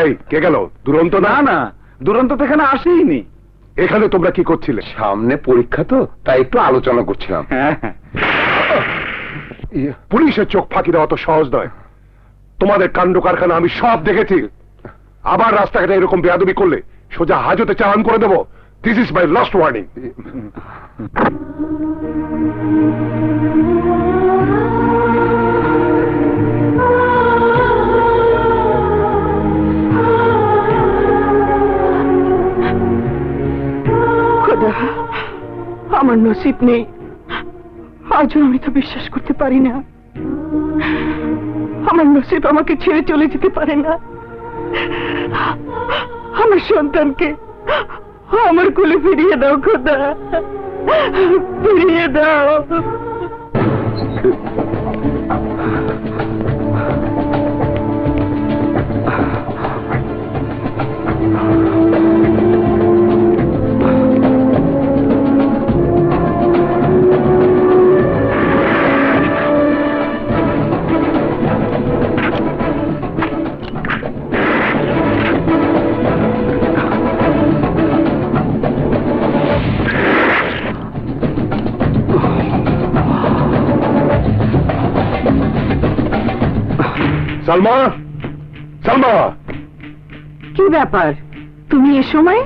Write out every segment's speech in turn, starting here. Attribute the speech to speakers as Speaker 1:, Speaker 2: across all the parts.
Speaker 1: এই কে গেল? দুরন্ত না?
Speaker 2: না দুরন্ত তো এখানে আসেইনি।
Speaker 1: এখানে তোমরা কি করছিলে?
Speaker 3: সামনে পরীক্ষা তো তাই একটু আলোচনা করছিলাম।
Speaker 2: হ্যাঁ
Speaker 1: পুলিশের চোখ ফাঁকি দেওয়া তো সহজ নয়। তোমাদের কাণ্ড কারখানা আমি সব দেখেছি। আবার রাস্তাঘাটে এরকম বেয়াদবি করলে সোজা হাজতে চালান করে দেবো। This is my last warning
Speaker 4: খোদা আমার নসিব নেই। আজও আমি তো বিশ্বাস করতে পারি না। আমার নসিব আমাকে ছেড়ে চলে যেতে পারে না। আমার সন্তানকে আমার কোলে ফিরিয়ে দাও, খোদা। ফিরিয়ে দাও।
Speaker 1: সালমা? সালমা?
Speaker 4: কি ব্যাপার? তুমি এ সময়?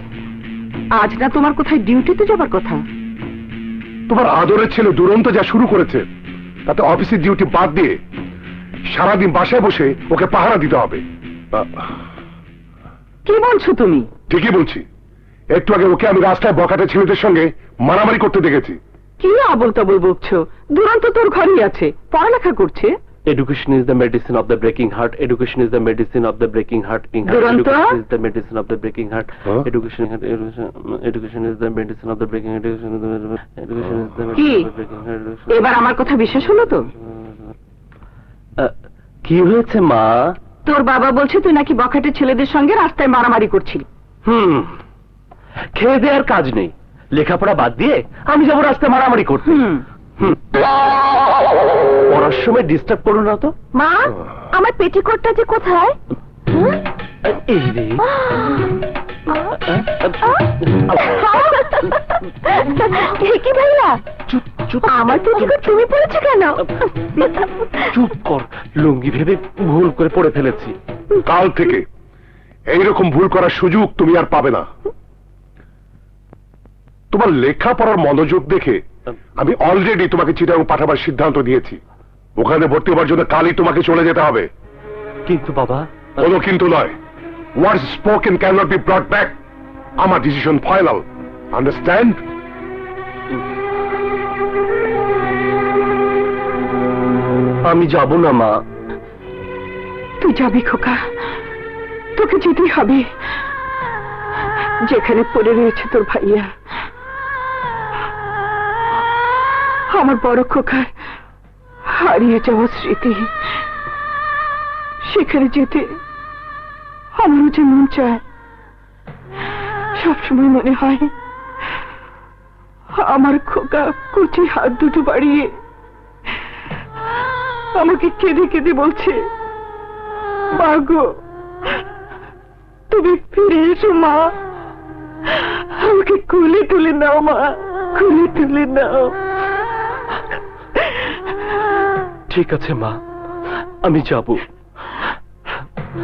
Speaker 4: আজ না তোমার কোথায় ডিউটিতে যাবার কথা?
Speaker 1: তোমার আদরের ছেলে দুরন্ত যা শুরু করেছে তাতে অফিসের ডিউটি বাদ দিয়ে সারাদিন বাসায় বসে ওকে পাহারা দিতে হবে।
Speaker 4: কি বলছো তুমি?
Speaker 1: ঠিকই বলছি। একটু আগে ওকে আমি রাস্তায় বকাটে ছেলেদের সঙ্গে মারামারি করতে দেখেছি।
Speaker 4: কি আবল তাবল বকছো? দুরন্ত তোর ঘরেই আছে পড়ালেখা করছে?
Speaker 5: Education is the medicine of the breaking heart. Education is the medicine of the breaking heart. Being heart. Education is the medicine of the breaking heart.
Speaker 1: Huh?
Speaker 5: Education, education, education is the medicine of the breaking heart. Education is the education is the medicine of the breaking heart. Education-
Speaker 4: এবার আমার কথা বিশ্বাস হলো তো
Speaker 5: কি হয়েছে মা
Speaker 4: তোর বাবা বলছে তুই নাকি বখাটে ছেলেদের সঙ্গে রাস্তায় মারামারি করছিলি
Speaker 5: হুম খেয়ে দেওয়ার কাজ নেই লেখাপড়া বাদ দিয়ে আমি যাব রাস্তায় মারামারি করতে। পড়ার সময় ডিস্টার্ব করো না তো।
Speaker 4: মা আমার পেটিকোটটা যে কোথায়?
Speaker 5: এই রে।
Speaker 4: কি ভাইয়া?
Speaker 5: চুপ চুপ।
Speaker 4: আমার পেটিকোট তুমি পড়েছো কেন?
Speaker 5: চুপ কর। লুঙ্গি ভেবে ভুল করে পড়ে ফেলেছি।
Speaker 1: কাল থেকে এইরকম ভুল করার সুযোগ তুমি আর পাবে না। তোমার লেখাপড়ার মনোযোগ দেখে আমি অলরেডি তোমাকে চিটাং পাঠাবার সিদ্ধান্ত দিয়েছি ওখানে ভর্তি হবার জন্য কালই তোমাকে চলে যেতে হবে।
Speaker 5: কিন্তু বাবা
Speaker 1: কোনো কিন্তু নয়। Words spoken can not be brought back আমার ডিসিশন ফাইনাল আন্ডারস্ট্যান্ড
Speaker 5: আমি যাব না মা।
Speaker 4: তুই যাবি খোকা। তোকে যেতেই হবে। যেখানে পড়ে রয়েছে তোর ভাইয়া। আমার বড় খোকার হারিয়ে যাওয়া স্মৃতি। সেখানে যেতে আমারও যে মন চায়, সবসময় মনে হয় আমার খোকা কুচি হাত দুটো বাড়িয়ে আমাকে কেঁদে কেঁদে বলছে মাগো তুমি ফিরে এসো, মা। আমাকে কুলে তুলে নাও, মা, কুলে তুলে নাও।
Speaker 5: ঠিক আছে মা। আমি যাব।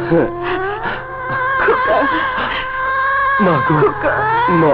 Speaker 5: হ্যাঁ। মা গো মা।